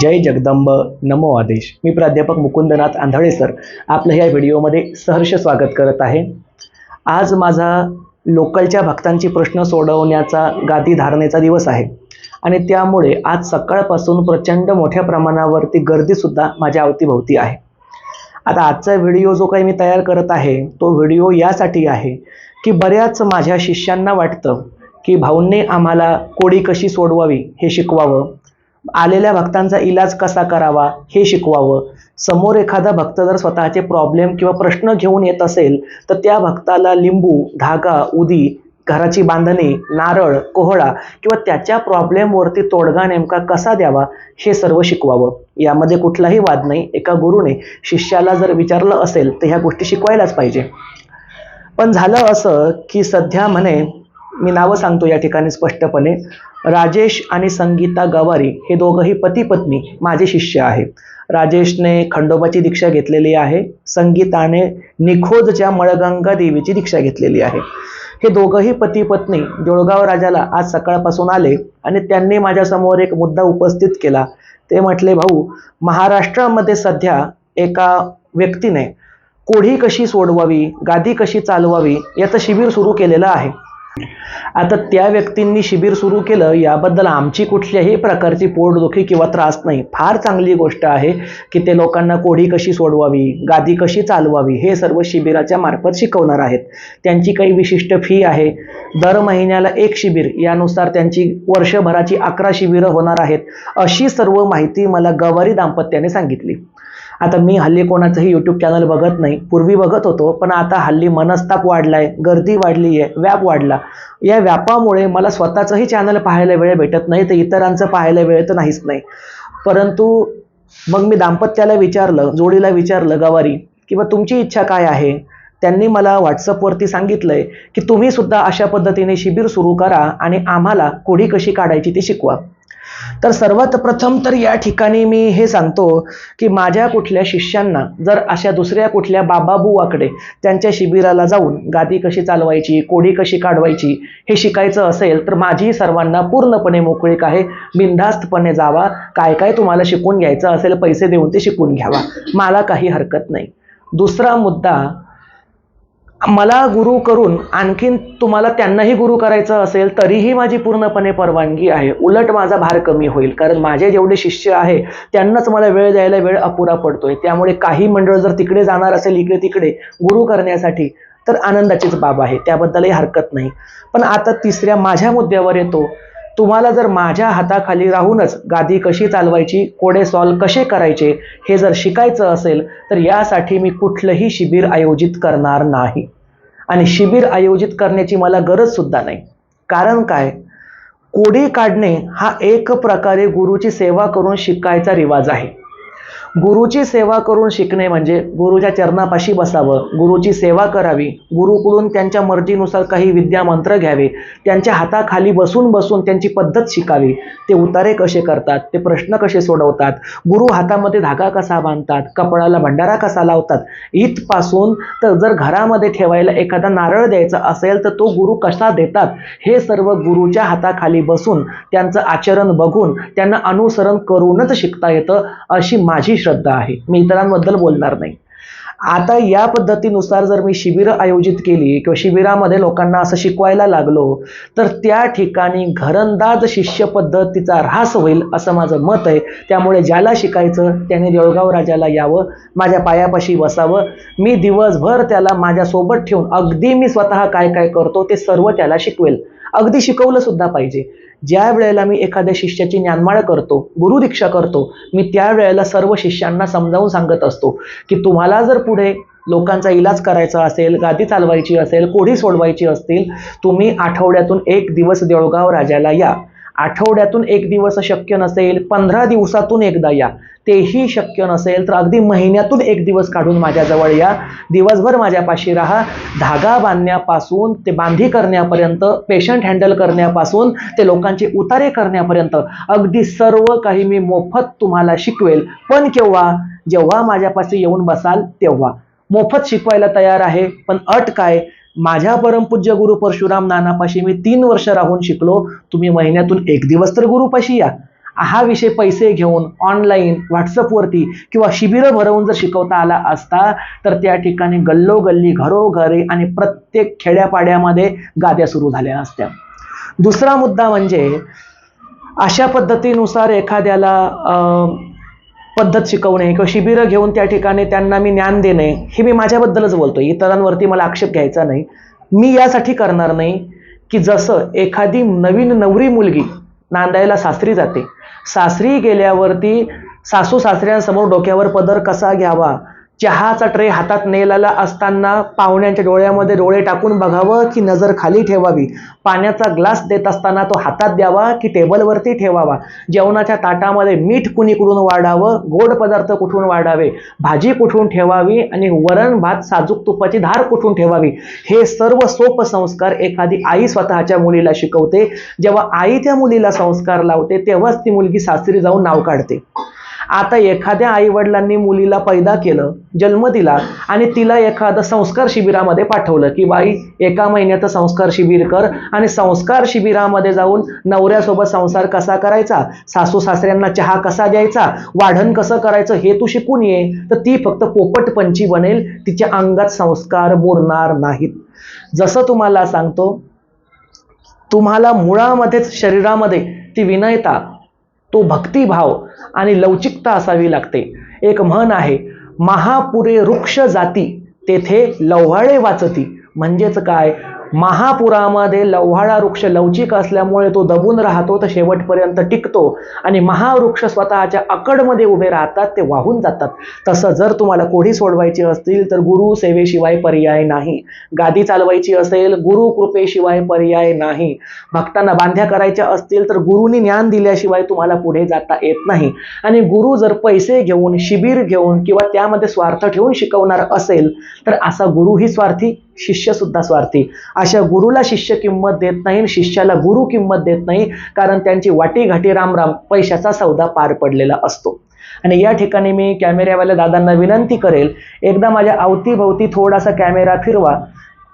जय जगदंब नमो आदेश. मी प्राध्यापक मुकुंदनाथ आंधळे सर. आपलं ह्या व्हिडिओमध्ये सहर्ष स्वागत करत आहे. आज माझा लोकलच्या भक्तांची प्रश्न सोडवण्याचा गादी धारणेचा दिवस आहे. आणि त्यामुळे आज सकाळपासून प्रचंड मोठ्या प्रमाणावरती गर्दीसुद्धा माझ्या अवतीभोवती आहे. आता आजचा व्हिडिओ जो काही मी तयार करत आहे तो व्हिडिओ यासाठी आहे की बऱ्याच माझ्या शिष्यांना वाटतं की भाऊंनी आम्हाला कोडी कशी सोडवावी हे शिकवावं. आलेल्या भक्तांचा इलाज कसा करावा हे शिकवावं. समोर एखादा भक्त जर स्वतःचे प्रॉब्लेम किंवा प्रश्न घेऊन येत असेल तर त्या भक्ताला लिंबू धागा उदी घराची बांधणी नारळ कोहळा किंवा त्याच्या प्रॉब्लेमवरती तोडगा नेमका कसा द्यावा हे सर्व शिकवावं. यामध्ये कुठलाही वाद नाही. एका गुरुने शिष्याला जर विचारलं असेल तर ह्या गोष्टी शिकवायलाच पाहिजे. पण झालं असं की सध्या म्हणे मी नावं सांगतो या ठिकाणी स्पष्टपणे. राजेश आणि संगीता गवारी हे दोघंही पती पत्नी माझे शिष्य आहेत. राजेशने खंडोबाची दीक्षा घेतलेली आहे. संगीताने निखोजच्या मळगंगा देवीची दीक्षा घेतलेली आहे. हे दोघंही पती पत्नी जोळगाव राजाला आज सकाळपासून आले आणि त्यांनी माझ्यासमोर एक मुद्दा उपस्थित केला. ते म्हटले भाऊ महाराष्ट्रामध्ये सध्या एका व्यक्तीने कोढी कशी सोडवावी गादी कशी चालवावी याचं शिबिर सुरू केलेलं आहे. आता त्या व्यक्तींनी शिबिर सुरू केलं याबद्दल आमची कुठल्याही प्रकारची पोटदुखी किंवा त्रास नाही. फार चांगली गोष्ट आहे की ते लोकांना कोढी कशी सोडवावी गादी कशी चालवावी हे सर्व शिबिराच्या मार्फत शिकवणार आहेत. त्यांची काही विशिष्ट फी आहे. दर महिन्याला एक शिबिर यानुसार त्यांची वर्षभराची अकरा शिबिरं होणार आहेत अशी सर्व माहिती मला गवारी दाम्पत्याने सांगितली. आता मी हल्ली कोणाचंही यूट्यूब चॅनल बघत नाही. पूर्वी बघत होतो पण आता हल्ली मनस्ताप वाढलाय गर्दी वाढली आहे व्याप वाढला. या व्यापामुळे मला स्वतःचंही चॅनल पाहायला वेळ भेटत नाही तर इतरांचं पाहायला वेळ तर नाहीच नाही. परंतु मग मी दाम्पत्याला विचारलं जोडीला विचारलं गवारी किंवा तुमची इच्छा काय आहे? त्यांनी मला व्हॉट्सअपवरती सांगितलंय की तुम्ही सुद्धा अशा पद्धतीने शिबिर सुरू करा आणि आम्हाला कोडी कशी काढायची ती शिकवा. तर सर्वात प्रथम तर या ठिकाणी मी हे सांगतो की माझ्या कुठल्या शिष्यांना जर अशा दुसऱ्या कुठल्या बाबाबुवाकडे त्यांच्या शिबिराला जाऊन गादी कशी चालवायची कोडी कशी काढवायची हे शिकायचं असेल तर माझी सर्वांना पूर्णपणे मोकळीक आहे. बिनधास्तपणे जावा. काय काय तुम्हाला शिकून घ्यायचं असेल पैसे देऊन ते शिकून घ्यावा. मला काही हरकत नाही. दुसरा मुद्दा मला गुरु करून आणखीन तुम्हाला त्यांनाही गुरु करायचं असेल तरीही माझी पूर्णपणे परवानगी आहे. उलट माझा भार कमी होईल. कारण माझे जेवढे शिष्य आहे त्यांनाच मला वेळ द्यायला वेळ अपुरा पडतोय. त्यामुळे काही मंडळ जर तिकडे जाणार असेल इकडे तिकडे गुरु करण्यासाठी तर आनंदाचीच बाब आहे. त्याबद्दलही हरकत नाही. पण आता तिसऱ्या माझ्या मुद्द्यावर येतो. तुम्हाला जर माझ्या हाताखाली राहूनच गादी कशी चालवायची कोडे सॉल्व कसे करायचे हे जर शिकायचं असेल तर यासाठी मी कुठलंही शिबिर आयोजित करणार नाही. आणि शिबिर आयोजित करण्याची मला गरज सुद्धा नाही. कारण काय? कोडी काढणे हा एक प्रकारे गुरुची सेवा करून शिकायचा रिवाज आहे. गुरुची सेवा करून शिकणे म्हणजे गुरुच्या चरणापाशी बसावं. गुरुची सेवा करावी. गुरुकडून त्यांच्या मर्जीनुसार काही विद्या मंत्र घ्यावे. त्यांच्या हाताखाली बसून बसून त्यांची पद्धत शिकावी. ते उतारे कसे करतात? ते प्रश्न कसे सोडवतात? गुरु हातामध्ये धागा कसा बांधतात? कपडाला भंडारा कसा लावतात? इथपासून तर जर घरामध्ये ठेवायला एखादा नारळ द्यायचा असेल तर तो गुरु कसा देतात? हे सर्व गुरुच्या हाताखाली बसून त्यांचं आचरण बघून त्यांना अनुसरण करूनच शिकता येतं अशी माझी श्रद्धा आहे. मी इतरांबद्दल बोलणार नाही. आता या पद्धतीनुसार जर मी शिबिरं आयोजित केली किंवा शिबिरामध्ये लोकांना असं शिकवायला लागलो तर त्या ठिकाणी घरंदाज शिष्य पद्धतीचा ऱ्हास होईल असं माझं मत आहे. त्यामुळे ज्याला शिकायचं त्याने देवळगाव राजाला यावं माझ्या पायापाशी बसावं. मी दिवसभर त्याला माझ्यासोबत ठेवून अगदी मी स्वतः काय काय करतो ते सर्व त्याला शिकवेल. अगदी शिकवलं सुद्धा पाहिजे. ज्या वेळेला मी एखाद्या शिष्याची ज्ञानमाळ करतो गुरुदीक्षा करतो मी त्या वेळेला सर्व शिष्यांना समजावून सांगत असतो की तुम्हाला जर पुढे लोकांचा इलाज करायचा असेल गादी चालवायची असेल कोढी सोडवायची असतील तुम्ही आठवड्यातून एक दिवस देवळगाव राजाला या. आठवड्यातून एक दिवस शक्य नसेल पंधरा दिवसातून एकदा या. तेही शक्य नसेल तर अगदी महिन्यातून एक दिवस काढून माझ्याजवळ या. दिवसभर माझ्यापाशी राहा. धागा बांधण्यापासून ते बांधी करण्यापर्यंत पेशंट हँडल करण्यापासून ते लोकांचे उतारे करण्यापर्यंत अगदी सर्व काही मी मोफत तुम्हाला शिकवेल. पण केव्हा? जेव्हा माझ्यापाशी येऊन बसाल तेव्हा. मोफत शिकवायला तयार आहे पण अट काय? माझ्या परमपूज्य गुरु परशुराम नानापाशी मी तीन वर्ष राहून शिकलो. तुम्ही महिन्यातून एक दिवस तर गुरुपाशी या. हा विषय पैसे घेऊन ऑनलाईन व्हॉट्सअपवरती किंवा शिबिरं भरवून जर शिकवता आला असता तर त्या ठिकाणी गल्लोगल्ली घरोघरी आणि प्रत्येक खेड्यापाड्यामध्ये गाद्या सुरू झाल्या असत्या. दुसरा मुद्दा म्हणजे अशा पद्धतीनुसार एखाद्याला पद्धत शिकवणे किंवा शिबिरं घेऊन त्या ठिकाणी त्यांना मी ज्ञान देणे हे मी माझ्याबद्दलच बोलतो इतरांवरती मला आक्षेप घ्यायचा नाही. मी यासाठी करणार नाही की जसं एखादी नवीन नवरी मुलगी नांदायला सासरी जाते. सासरी गेल्यावरती सासू सासऱ्यांसमोर डोक्यावर पदर कसा घ्यावा? चहाचा ट्रे हातात नेलेला असताना पाहुण्यांच्या डोळ्यामध्ये डोळे टाकून बघावं की नजर खाली ठेवावी. पाण्याचा ग्लास देत असताना तो हातात द्यावा की टेबलवरती ठेवावा. जेवणाच्या ताटामध्ये मीठ कुणीकडून वाढावं? गोड पदार्थ कुठून वाढावे? भाजी कुठून ठेवावी? आणि वरण भात साजूक तुपाची धार कुठून ठेवावी? हे सर्व सोप संस्कार एखादी आई स्वतःच्या मुलीला शिकवते. जेव्हा आई त्या मुलीला संस्कार लावते तेव्हाच ती मुलगी सासरी जाऊन नाव काढते. आता एखाद्या आई वडिलांनी मुलीला पैदा केलं जन्म दिला आणि तिला एखादं संस्कार शिबिरामध्ये पाठवलं की बाई एका महिन्याचं संस्कार शिबिर कर आणि संस्कार शिबिरामध्ये जाऊन नवऱ्यासोबत संसार कसा करायचा? सासू सासऱ्यांना चहा कसा द्यायचा? वाढण कसं करायचं? हे तू शिकून ये. तर ती फक्त पोपटपंची बनेल तिच्या अंगात संस्कार बोरणार नाहीत. जसं तुम्हाला सांगतो तुम्हाला मुळामध्येच शरीरामध्ये ती विनयता तो भक्तिभाव आणि लवचिकता असावी लागते. एक म्हण आहे महापुरे वृक्ष जाती तेथे लव्हाळे वाचती. म्हणजेच काय? महापुरामध्ये लव्हाळा वृक्ष लवचिक असल्यामुळे तो दबून राहतो तर शेवटपर्यंत टिकतो. आणि महावृक्ष स्वतःच्या अकडमध्ये उभे राहतात ते वाहून जातात. तसं जर तुम्हाला कोढी सोडवायची असतील तर गुरु सेवेशिवाय पर्याय नाही. गादी चालवायची असेल गुरु कृपेशिवाय पर्याय नाही. भक्तांना बांध्या करायच्या असतील तर गुरुनी ज्ञान दिल्याशिवाय तुम्हाला पुढे जाता येत नाही. आणि गुरु जर पैसे घेऊन शिबिर घेऊन किंवा त्यामध्ये स्वार्थ ठेवून शिकवणार असेल तर असा गुरुही स्वार्थी शिष्य सुद्धा स्वार्थी. अशा गुरुला शिष्य किंमत देत नाही आणि शिष्याला गुरु किंमत देत नाही कारण त्यांची वाटी घाटी रामराम पैशाचा सौदा पार पडलेला असतो. आणि या ठिकाणी मी कॅमेऱ्यावाल्या दादांना विनंती करेल एकदा माझ्या अवतीभवती थोडासा कॅमेरा फिरवा.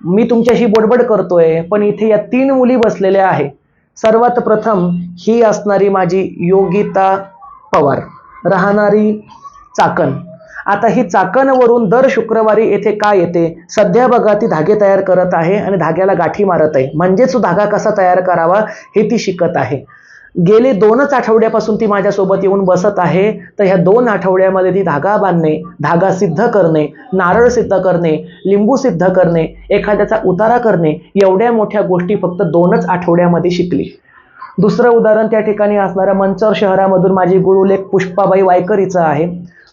मी तुमच्याशी बोडबड करतोय पण इथे या तीन मुली बसलेल्या आहे सर्वात प्रथम ही असणारी माझी योगिता पवार राहणारी चाकण. आता ही चाकणवरून दर शुक्रवारी येथे का येते? सध्या बघा ती धागे तयार करत आहे आणि धाग्याला गाठी मारत आहे. म्हणजेच धागा कसा तयार करावा हे ती शिकत आहे. गेले दोनच आठवड्यापासून ती माझ्यासोबत येऊन बसत आहे. तर ह्या दोन आठवड्यामध्ये ती धागा बांधणे धागा सिद्ध करणे नारळ सिद्ध करणे लिंबू सिद्ध करणे एखाद्याचा उतारा करणे एवढ्या मोठ्या गोष्टी फक्त दोनच आठवड्यामध्ये शिकली. दुसरं उदाहरण त्या ठिकाणी असणाऱ्या मंचर शहरामधून माझी गुरुलेख पुष्पाबाई वायकरीचं आहे.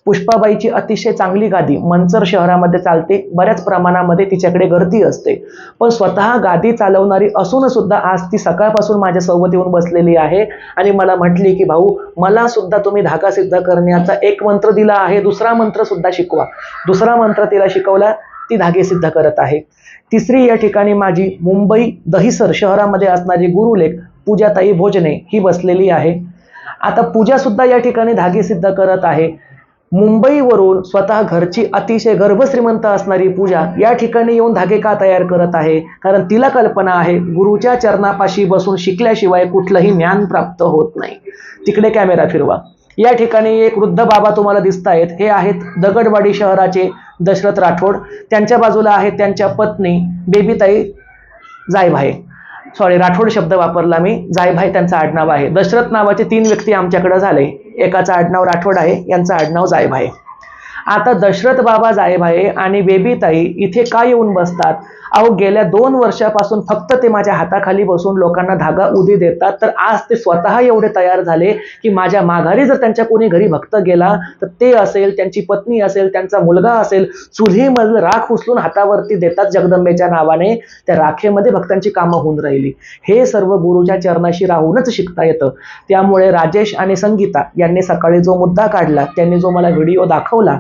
पुष्पाबाईची अतिशय चांगली गादी मंचर शहरामध्ये चालते. बऱ्याच प्रमाणामध्ये तिच्याकडे गर्दी असते. पण स्वतः गादी चालवणारी असून सुद्धा आज ती सकाळपासून माझ्यासोबत येऊन बसलेली आहे. आणि मला म्हटली की भाऊ मला सुद्धा तुम्ही धागा सिद्ध करण्याचा एक मंत्र दिला आहे. दुसरा मंत्र सुद्धा शिकवा. दुसरा मंत्र तिला शिकवला ती धागे सिद्ध करत आहे. तिसरी या ठिकाणी माझी मुंबई दहिसर शहरामध्ये असणारी गुरुलेख पूजाताई भोजने ही बसलेली आहे. आता पूजा सुद्धा या ठिकाणी धागे सिद्ध करत आहे. मुंबईवरून स्वतः घरची अतिशय गर्भश्रीमंत असणारी पूजा या ठिकाणी येऊन धागे का तयार करत आहे? कारण तिला कल्पना आहे गुरुच्या चरणापाशी बसून शिकल्याशिवाय कुठलंही ज्ञान प्राप्त होत नाही. तिकडे कॅमेरा फिरवा. या ठिकाणी एक वृद्ध बाबा तुम्हाला दिसत आहेत हे आहेत दगडवाडी शहराचे दशरथ राठोड. त्यांच्या बाजूला आहेत त्यांच्या पत्नी बेबीताई जायभाई सॉरी राठोड शब्द वापरला मी. जायभाई त्यांचं आडनाव आहे. दशरथ नावाचे तीन व्यक्ती आमच्याकडे झाले. एकाचं आडनाव राठोड आहे यांचं आडनाव जायभाई आता दशरथ बाबा जायभाई आणि बेबीताई इथे का येऊन बसतात? अहो गेल्या दोन वर्षापासून फक्त ते माझ्या हाताखाली बसून लोकांना धागा उदी देतात. तर आज ते स्वतः एवढे तयार झाले की माझ्या माघारी जर त्यांच्या कोणी घरी भक्त गेला तर ते असेल त्यांची पत्नी असेल त्यांचा मुलगा असेल चुलीमधलं राख उचलून हातावरती देतात जगदंबेच्या नावाने. त्या राखेमध्ये भक्तांची कामं होऊन राहिली. हे सर्व गुरुच्या चरणाशी राहूनच शिकता येतं. त्यामुळे राजेश आणि संगीता यांनी सकाळी जो मुद्दा काढला त्यांनी जो मला व्हिडिओ दाखवला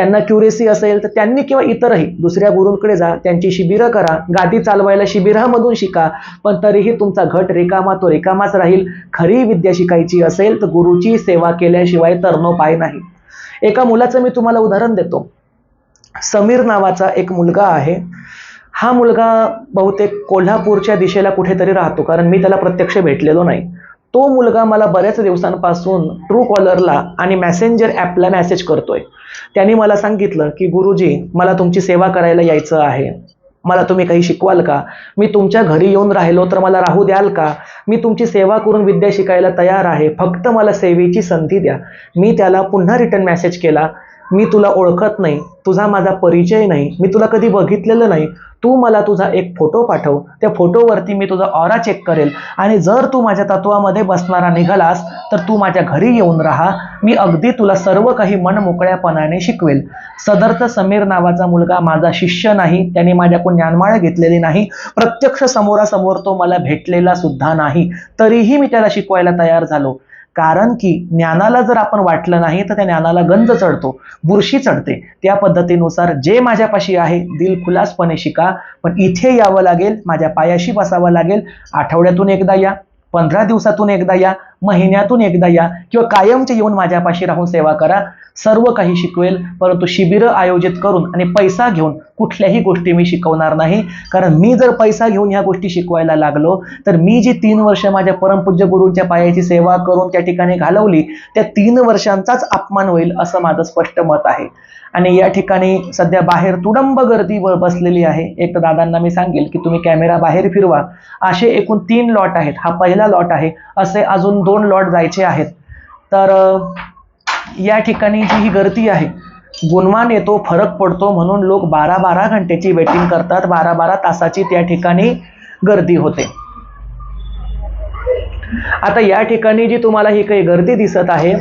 त्यांना क्युरेसी असेल तर त्यांनी किंवा इतरही दुसऱ्या गुरूंकडे जा त्यांची शिबिरं करा गादी चालवायला शिबिरामधून शिका पण तरीही तुमचा घट रिकामा तो रिकामाच राहील. खरी विद्या शिकायची असेल तर गुरुची सेवा केल्याशिवाय तरणोपाय नाही. एका मुलाचं मी तुम्हाला उदाहरण देतो. समीर नावाचा एक मुलगा आहे. हा मुलगा बहुतेक कोल्हापूरच्या दिशेला कुठेतरी राहतो कारण मी त्याला प्रत्यक्ष भेटलेलो नाही. तो मुलगा मला बऱ्याच दिवसांपासून ट्रू कॉलरला आणि मॅसेंजर ॲपला मॅसेज करतोय. त्यांनी मला सांगितलं की गुरुजी मला तुमची सेवा करायला यायचं आहे. मला तुम्ही काही शिकवाल का? मी तुमच्या घरी येऊन राहिलो तर मला राहू द्याल का? मी तुमची सेवा करून विद्या शिकायला तयार आहे. फक्त मला सेवेची संधी द्या. मी त्याला पुन्हा रिटर्न मेसेज केला. मी तुला ओळखत नाही तुझा माझा परिचय नाही मी तुला कधी बघितलेलं नाही तू मला तुझा एक फोटो पाठव. त्या फोटोवरती मी तुझा ऑरा चेक करेल. आणि जर तू माझ्या तत्वामध्ये बसणारा निघालास तर तू माझ्या घरी येऊन राहा. मी अगदी तुला सर्व काही मन मोकळ्यापणाने शिकवेल. सदर्थ समीर नावाचा मुलगा माझा शिष्य नाही त्याने माझ्याकडून ज्ञानमाळ घेतलेली नाही प्रत्यक्ष समोरासमोर तो मला भेटलेला सुद्धा नाही. तरीही मी त्याला शिकवायला तयार झालो. कारण की ज्ञानाला जर आपण वाटलं नाही तर त्या ज्ञानाला गंज चढतो बुरशी चढते. त्या पद्धतीनुसार जे माझ्यापाशी आहे दिल खुलासपणे शिका. पण इथे यावं लागेल माझ्या पायाशी बसावं लागेल. आठवड्यातून एकदा या पंधरा दिवसातून एकदा या. महिन्यातून एकदा या किंवा कायमचे येऊन माझ्यापाशी राहून सेवा करा. सर्व काही शिकवेल परंतु शिबिरं आयोजित करून आणि पैसा घेऊन कुठल्याही गोष्टी मी शिकवणार नाही. कारण मी जर पैसा घेऊन ह्या गोष्टी शिकवायला लागलो तर मी जी तीन वर्ष माझ्या परमपूज्य गुरूंच्या पायाची सेवा करून त्या ठिकाणी घालवली त्या तीन वर्षांचाच अपमान होईल असं माझं स्पष्ट मत आहे. आणि या ठिकाणी सध्या बाहेर तुडंब गर्दी बसलेली आहे. एक तर दादांना मी सांगेल की तुम्ही कॅमेरा बाहेर फिरवा. असे एकूण तीन लॉट आहेत. हा पहिला लॉट आहे. असे अजून दोन लॉट जायचे आहेत. तर या ठिकाणी जी ही गर्दी आहे गुणवान येतो फरक पडतो म्हणून लोक बारा बारा घंटेची वेटिंग करतात. बारा बारा तासाची त्या ठिकाणी गर्दी होते. आता या ठिकाणी जी तुम्हाला ही काही गर्दी दिसत आहे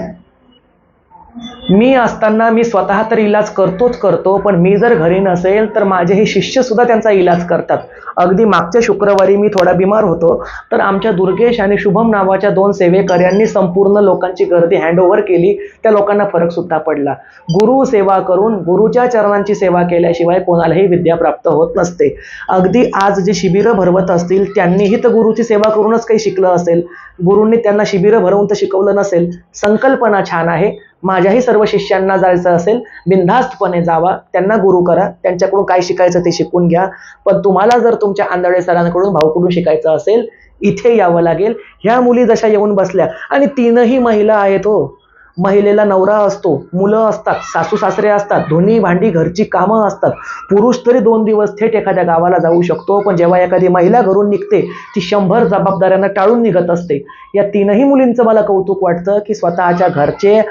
मी असताना मी स्वतः तर इलाज करतोच करतो पण मी जर घरी नसेल तर माझे हे शिष्य सुद्धा त्यांचा इलाज करतात. अगदी मागच्या शुक्रवारी मी थोडा बिमार होतो तर आमच्या दुर्गेश आणि शुभम नावाच्या दोन सेवेकऱ्यांनी संपूर्ण लोकांची गर्दी हँडओव्हर केली. त्या लोकांना फरक सुद्धा पडला. गुरु सेवा करून गुरुच्या चरणांची सेवा केल्याशिवाय कोणालाही विद्या प्राप्त होत नसते. अगदी आज जे शिबिरं भरवत असतील त्यांनीही तर गुरुची सेवा करूनच काही शिकलं असेल. गुरूंनी त्यांना शिबिरं भरवून तर शिकवलं नसेल. संकल्पना छान आहे. माझ्याही सर्व शिष्यांना जायचं असेल बिनधास्तपणे जावा त्यांना गुरु करा त्यांच्याकडून काय शिकायचं ते शिकून घ्या. पण तुम्हाला जर तुमच्या आंधळे सरांकडून भाऊकडून शिकायचं असेल इथे यावं लागेल. ह्या मुली जशा येऊन बसल्या आणि तीनही महिला आहेत हो. महिलेला नवरा असतो मुलं असतात सासू सासरे असतात दोन्ही भांडी घरची कामं असतात. पुरुष तरी दोन दिवस थेट एखाद्या गावाला जाऊ शकतो पण जेव्हा एखादी महिला घरून निघते ती शंभर जबाबदाऱ्यांना टाळून निघत असते. या तीनही मुलींचं मला कौतुक वाटतं की स्वतःच्या घरचे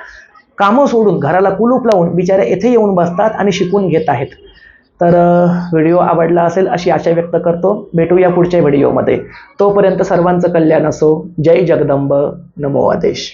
कामं सोडून घराला कुलूप लावून बिचाऱ्या येथे येऊन बसतात आणि शिकून घेत आहेत. तर व्हिडिओ आवडला असेल अशी आशा व्यक्त करतो. भेटूया पुढच्या व्हिडिओमध्ये. तोपर्यंत सर्वांचं कल्याण असो. जय जगदंब. नमो आदेश.